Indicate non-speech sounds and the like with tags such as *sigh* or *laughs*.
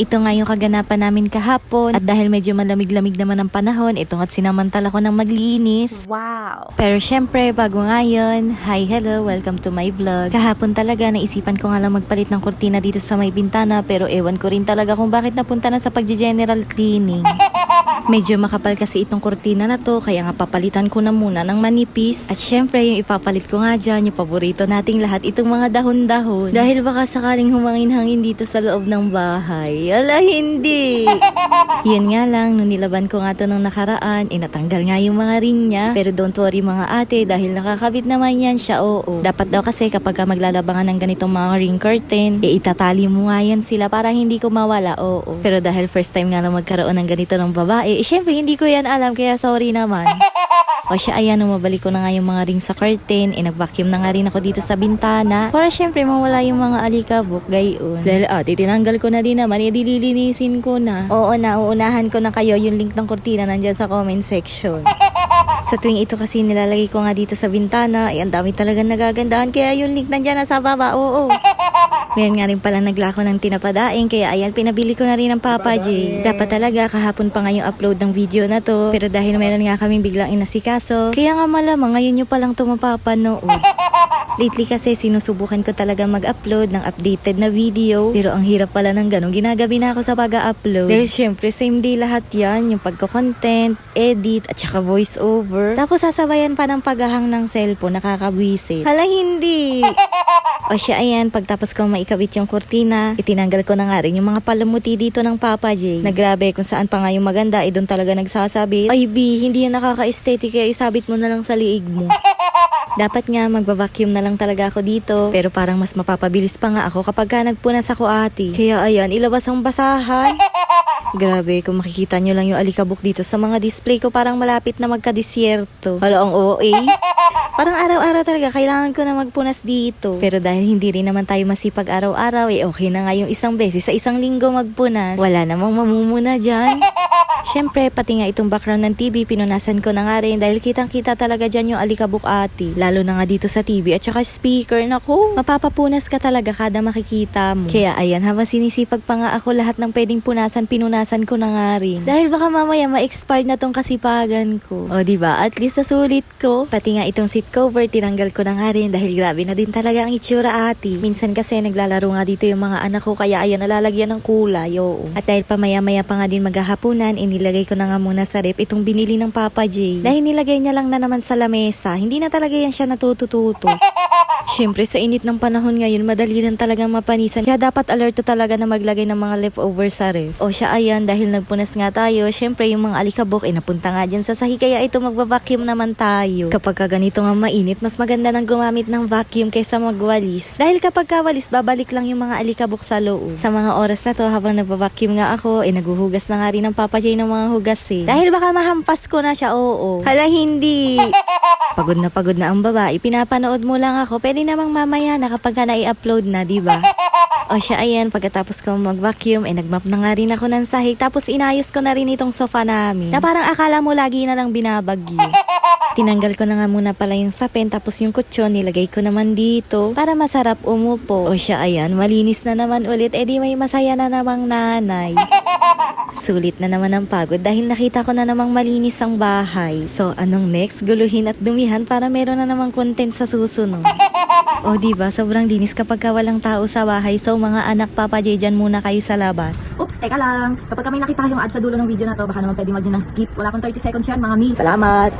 ito nga yung kaganapan namin kahapon. At dahil medyo malamig-lamig naman ang panahon, ito nga't sinamantala ko ng maglinis. Wow. Pero syempre, bago ngayon, hi, hello, welcome to my vlog. Kahapon talaga, naisipan ko nga lang magpalit ng kurtina dito sa may bintana, pero ewan ko rin talaga kung bakit napunta na sa pagje-general cleaning. *laughs* Medyo makapal kasi itong kurtina na to, kaya nga papalitan ko na muna ng manipis. At syempre, yung ipapalit ko nga dyan, yung paborito nating lahat, itong mga dahon-dahon. Dahil baka sakaling humangin-hangin dito sa loob ng bahay. Ala, hindi! *laughs* Yun nga lang, nung nilaban ko nga to nung nakaraan, inatanggal nga yung mga ring niya. Pero don't worry mga ate, dahil nakakabit naman yan siya, oo. Dapat daw kasi kapag ka maglalabangan ng ganitong mga ring curtain, e itatali mo nga yan sila para hindi ko mawala, oo. Pero dahil first time nga lang magkaroon ng ganito ng babae, eh syempre hindi ko yan alam, kaya sorry naman. O siya, ayan, umabalik ko na nga yung mga ring sa curtain. Eh, nag-vacuum na nga rin ako dito sa bintana. Para syempre, mawala yung mga alikabok, gayon. Dahil ate, tinanggal ko na din naman, eh, dililinisin ko na. Oo na, uunahan ko na kayo yung link ng kurtina nandyan sa comment section. *laughs* Sa tuwing ito kasi nilalagay ko nga dito sa bintana, ay ang dami talagang nagagandahan. Kaya yung link nandyan na sa baba, oo. Meron nga rin pala naglako ng tinapadaing, kaya ayan, pinabili ko na rin ng Papa J. Dapat talaga, kahapon pa nga yung upload ng video na to. Pero dahil meron nga kaming biglang inasikaso, kaya nga malamang ngayon nyo palang ito mapapanood. *laughs* Lately kasi sinusubukan ko talaga mag-upload ng updated na video. Pero ang hirap pala ng ganun. Ginagabi na ako sa pag-upload. Dahil syempre same day lahat yan. Yung pagko-content, edit, at saka voice over. Tapos sasabayan pa ng paghahang ng cellphone. Nakakabwisit. Hala hindi! *laughs* O siya ayan, pagtapos kong maikabit yung kurtina, itinanggal ko na nga rin yung mga palamuti dito ng Papa J. Na grabe, kung saan pa nga yung maganda, eh doon talaga nagsasabi, Ay B, hindi yan nakaka-aesthetic kaya isabit mo na lang sa liig mo. *laughs* Dapat nga magba-vacuum na lang talaga ako dito. Pero parang mas mapapabilis pa nga ako kapag ka nagpunas ako ate. Kaya ayan, ilabas ang basahan. *laughs* Grabe, kung makikita nyo lang yung alikabok dito sa mga display ko, parang malapit na magka-disyerto. Hala, ang OA. *laughs* Parang araw-araw talaga, kailangan ko na magpunas dito. Pero dahil hindi rin naman tayo masipag araw-araw, eh okay na nga yung isang beses sa isang linggo magpunas. Wala namang mamumuna dyan. *laughs* Siyempre, pati nga itong background ng TV, pinunasan ko na nga rin dahil kitang-kita talaga dyan yung alikabok ati. Lalo na nga dito sa TV at saka speaker. Naku, mapapapunas ka talaga kada makikita mo. Kaya ayan, habang sinisipag pa nga ako lahat ng pwedeng punasan, pinunasan ko na nga rin. Dahil baka mamaya ma-expired na tong kasipagan ko. O ba At least sa sulit ko. Pati nga itong seat cover, tinanggal ko na nga rin dahil grabe na din talaga ang itsura ati. Minsan kasi naglalaro nga dito yung mga anak ko kaya ayan nalalagyan ng kulay. Oo. At dahil pamaya-maya pa nga din maghahapunan, inilagay ko na nga muna sa rep itong binili ng Papa J. Dahil nilagay niya lang na naman sa lamesa, hindi na talaga yan siya natutututo. *laughs* Siyempre sa init ng panahon ngayon, madali rin talagang mapanisan. Kaya dapat alerto talaga na maglagay ng mga leftovers sa ref. O siya ayan, dahil nagpunas nga tayo, siyempre yung mga alikabok, eh napunta nga dyan sa sahi. Kaya ito magbabacuum naman tayo. Kapag ka ganito nga mainit, mas maganda nang gumamit ng vacuum kaysa magwalis. Dahil kapag kawalis, babalik lang yung mga alikabok sa loob. Sa mga oras na to, habang nagbabacuum nga ako, eh naguhugas na nga rin ng Papa J ng mga hugas eh. Dahil baka mahampas ko na siya, oo. Hala hindi. *laughs* Pagod na pagod na ang babae, pinapanood mo lang ako. Pwede namang mamaya na kapag ka na-upload na, di ba? O siya, ayan, pagkatapos ko mag-vacuum, eh nagmap na nga rin ako ng sahig. Tapos inayos ko na rin itong sofa namin. Na parang akala mo lagi na lang binabagyo. *laughs* Tinanggal ko na nga muna pala yung sapin, tapos yung kutsyon, nilagay ko naman dito para masarap umupo. O siya, ayan, malinis na naman ulit. Eh di may masaya na namang nanay. *laughs* Sulit na naman ang pagod dahil nakita ko na namang malinis ang bahay. So, anong next? Guluhin at dumihan para meron na namang content sa susunod. *laughs* O di ba sobrang linis kapag ka walang tao sa bahay. So, mga anak Papa dyan muna kayo sa labas. Oops, teka lang. Kapag ka may nakita kayong ad sa dulo ng video na to, baka naman pwede mag ng skip. Wala pang 30 seconds yan, mga mil. Salamat!